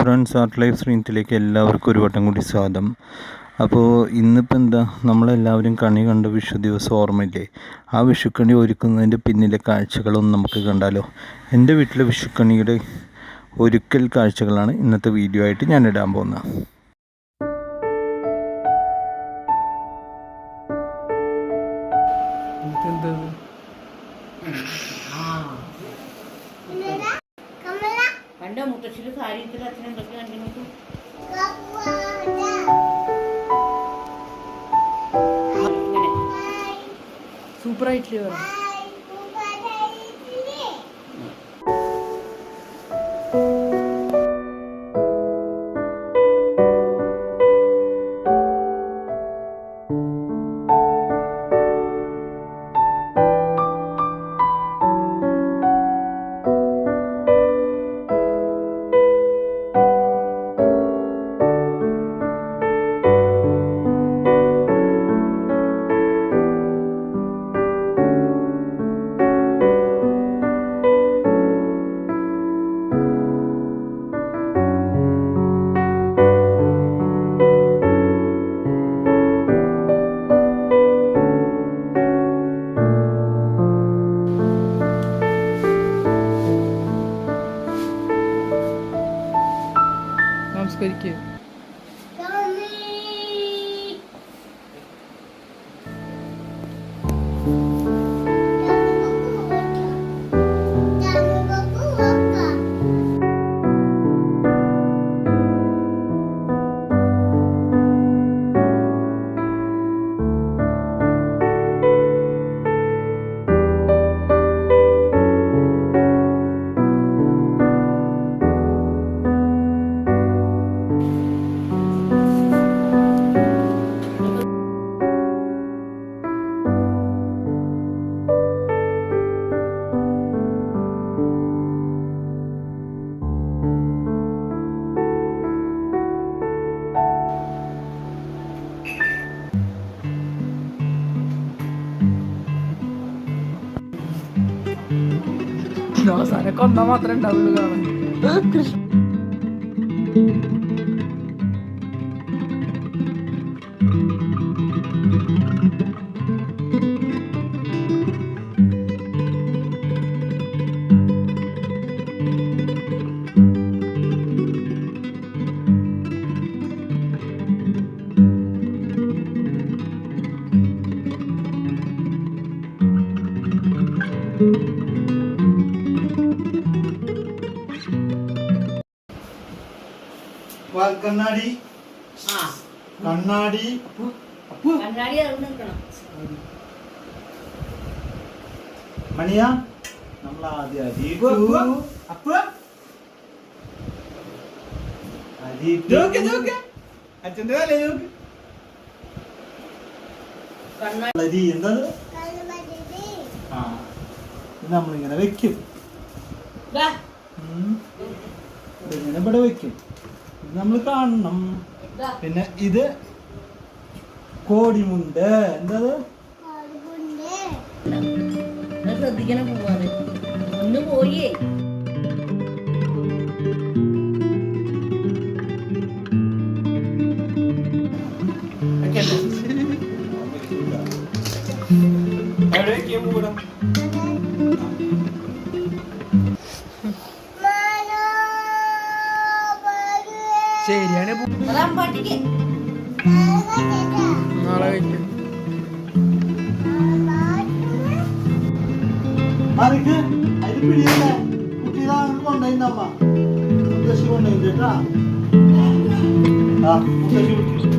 Friends art life സ്ക്രീനിലേക്ക് എല്ലാവർക്കും ഒരു വട്ടം കൂടി സ്വാഗതം. അപ്പോൾ ഇന്നിപ്പോൾ എന്താ നമ്മളെല്ലാവരും കണി കണ്ട വിഷു ദിവസം ഓർമ്മയില്ലേ? ആ വിഷുക്കണി ഒരുക്കുന്നതിന്റെ പിന്നിലെ കാഴ്ചകളൊന്നും നമുക്ക് കണ്ടാലോ? എന്റെ വീട്ടിലെ വിഷുക്കണിയുടെ ഒരുക്കൽ കാഴ്ചകളാണ് ഇന്നത്തെ വീഡിയോ ആയിട്ട് ഞാൻ ഇടാൻ പോകുന്നത്. പണ്ട് കാര്യത്തിൽ അച്ഛൻ എന്തൊക്കെ കണ്ടിട്ട് സൂപ്പറായിട്ടില്ലേ നമസ്കരിക്കുക నమస్కారం కొంత మాత్రం డబ్బులు కావాలి thank you ആ. കണ്ണാടി. മണിയ? നമ്മൾ ആദ്യം അരി എന്തത്? ആ. നമ്മളിങ്ങനെ വെക്കും. ഇതിങ്ങനെ ഇവിടെ വെക്കും. ഇത് നമ്മൾ കാണണം. പിന്നെ ഇത് കോടിമുണ്ട്. എന്തത്? അത് ശ്രദ്ധിക്കണം പോവാതെ. ഒന്ന് പോയേ. പാട്ടിക്ക് നാളെ കഴിക്കും മാറിക്ക്. അരി പിടിയല്ലേ? കുട്ടി ഇതാ കൊണ്ടുപോയിന്നമ്മ മുത്തശ്ശി കൊണ്ടുപോയി കേട്ടാ? ആ മുത്തശ്ശി കുട്ടി.